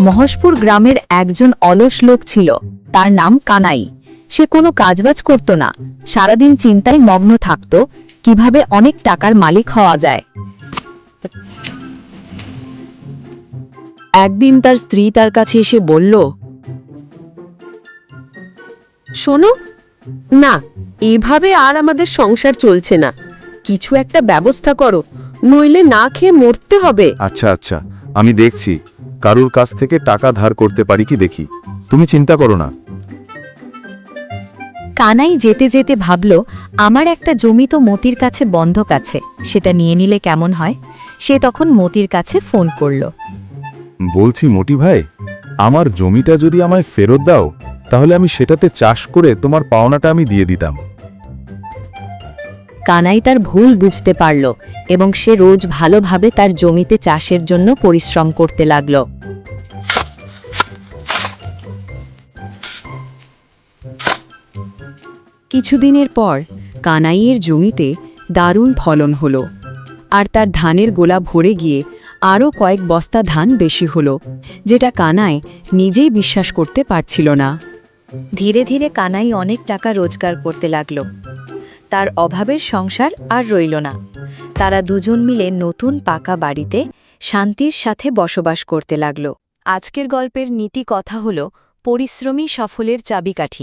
মহসপুর গ্রামের একজন অলস লোক ছিল। তার নাম কানাই। সে কোনো কাজবাজ করত না। সারাদিন চিন্তায় মগ্ন থাকত কীভাবে অনেক টাকার মালিক হওয়া যায়। একদিন তার স্ত্রী তার কাছে এসে বলল, শোনো, না, এভাবে আর আমাদের সংসার চলছে না। কিছু একটা ব্যবস্থা করো, নইলে না খেয়ে মরতে হবে। আচ্ছা আচ্ছা আমি দেখছি। কারুর কাছ থেকে টাকা ধার করতে পারি কি দেখি? তুমি চিন্তা করো না। কানাই যেতে যেতে ভাবল আমার একটা জমি তো মতির কাছে বন্ধক আছে সেটা নিয়ে নিলে কেমন হয়? সে তখন মতির কাছে ফোন করল। বলছি মোটি ভাই আমার জমিটা যদি আমায় ফেরত দাও তাহলে আমি সেটাতে চাষ করে তোমার পাওনাটা আমি দিয়ে দিতাম। কানাই তার ভুল বুঝতে পারল এবং সে রোজ ভালোভাবে তার জমিতে চাষের জন্য পরিশ্রম করতে লাগল। কিছুদিনের পর কানাইয়ের জমিতে দারুণ ফলন হলো আর তার ধানের গোলা ভরে গিয়ে আরও কয়েক বস্তা ধান বেশি হলো, যেটা কানাই নিজেই বিশ্বাস করতে পারছিল না। ধীরে ধীরে কানাই অনেক টাকা রোজগার করতে লাগল। তার অভাবের সংসার আর রইল না। তারা দুজন মিলে নতুন পাকা বাড়িতে শান্তির সাথে বসবাস করতে লাগল। আজকের গল্পের নীতি কথা হল, পরিশ্রমী সফলের চাবিকাঠি।